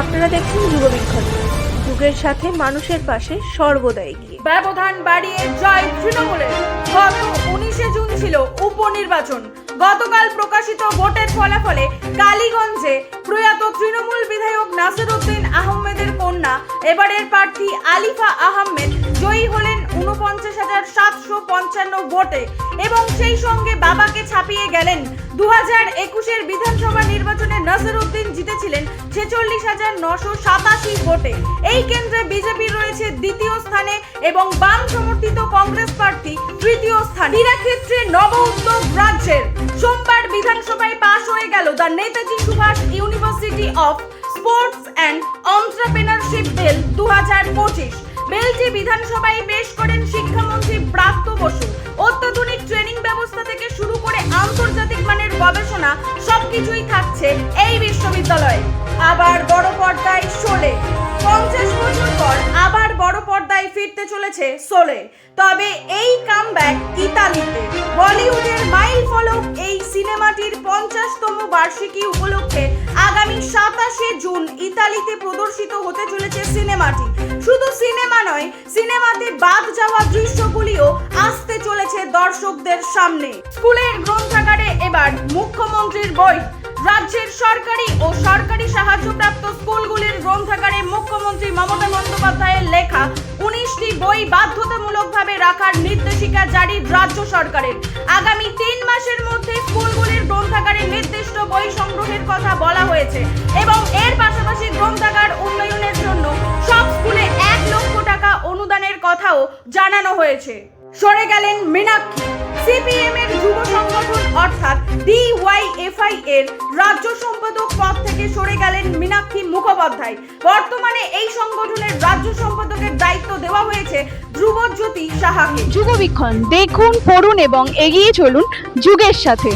আপনারা দেখছেন যুগবিক্ষণ যুগের সাথে মানুষের পাশে সর্বদা এগিয়ে। ব্যবধান বাড়িয়ে জয় তৃণমূলের গত উনিশে জুন ছিল উপনির্বাচন। গতকাল প্রকাশিত ভোটের ফলাফলে কালীগঞ্জে প্রয়াত তৃণমূল বিধায়ক নাসির উদ্দিন আহমেদের কন্যা, এবারের প্রার্থী আলিফা আহমেদ জয়ী হলেন উনপঞ্চাশ হাজার সাতশো পঞ্চান্ন ভোটে এবং সেই সঙ্গে বাবাকে ছাপিয়ে গেলেন দু হাজার একুশের বিধানসভা নির্বাচনে নাসির উদ্দিন জিতেছিলেন ছেচল্লিশ হাজার নশো সাতাশি ভোটে। এই কেন্দ্রে বিজেপি রয়েছে দ্বিতীয় স্থানে এবং বাম সমর্থিত কংগ্রেস প্রার্থী তৃতীয় স্থানে। ক্রীড়াক্ষেত্রে নব উদ্যোগ রাজ্যের। সোমবার বিধানসভায় পাশ হয়ে গেল the Netaji Subhas university of sports and entrepreneurship bill দু হাজার পঁচিশ। বিলটি বিধানসভায় পেশ করেন শিক্ষামন্ত্রী ব্রাত্য বসু। অত্যাধুনিক ট্রেনিং ব্যবস্থা থেকে শুরু করে আন্তর্জাতিক মানের গবেষণা সবকিছুই থাকছে এই বিশ্ববিদ্যালয়ে। আবার বড় পর্দায় শোলে। পঞ্চাশ বছর পর আবার বড় পর্দায় ফিরতে চলেছে সোলে তবে এই কামব্যাক ইতালিতে। বলিউডের মাইল ফলক এই সিনেমাটির পঞ্চাশতম বার্ষিকী উপলক্ষে আগামী সাতাশে জুন ইতালিতে প্রদর্শিত হতে চলেছে সিনেমাটি। শুধু সিনেমা নয়, সিনেমাতে বাদ যাওয়া দৃশ্যগুলিও আসতে চলেছে দর্শকদের সামনে। স্কুলের গ্রন্থাগারে এবার মুখ্যমন্ত্রীর বই। রাজ্যের সরকারি ও সরকারি সাহায্যপ্রাপ্ত স্কুলগুলির গ্রন্থাগারে মুখ্যমন্ত্রী মমতা বন্দ্যোপাধ্যায়ের লেখা উনিশটি বই বাধ্যতামূলকভাবে রাখার নির্দেশিকা জারি রাজ্য সরকারের। আগামী তিন মাসের মধ্যে স্কুলগুলির গ্রন্থাগারে নির্দিষ্ট বই সংগ্রহের কথা বলা হয়েছে এবং এর পাশাপাশি গ্রন্থাগার উন্নয়নের জন্য সব স্কুলে এক লক্ষ টাকা অনুদানের কথাও জানানো হয়েছে। সরে গেলেন মীনাক্ষী। সিপিএম এর যুব সংগঠন এর রাজ্য সম্পাদক পদ থেকে সরে গেলেন মীনাক্ষী মুখোপাধ্যায়। বর্তমানে এই সংগঠনের রাজ্য সম্পাদকের দায়িত্ব দেওয়া হয়েছে ধ্রুবজ্যোতি সাহাকে যুগবীক্ষণ, দেখুন, পড়ুন এবং এগিয়ে চলুন যুগের সাথে।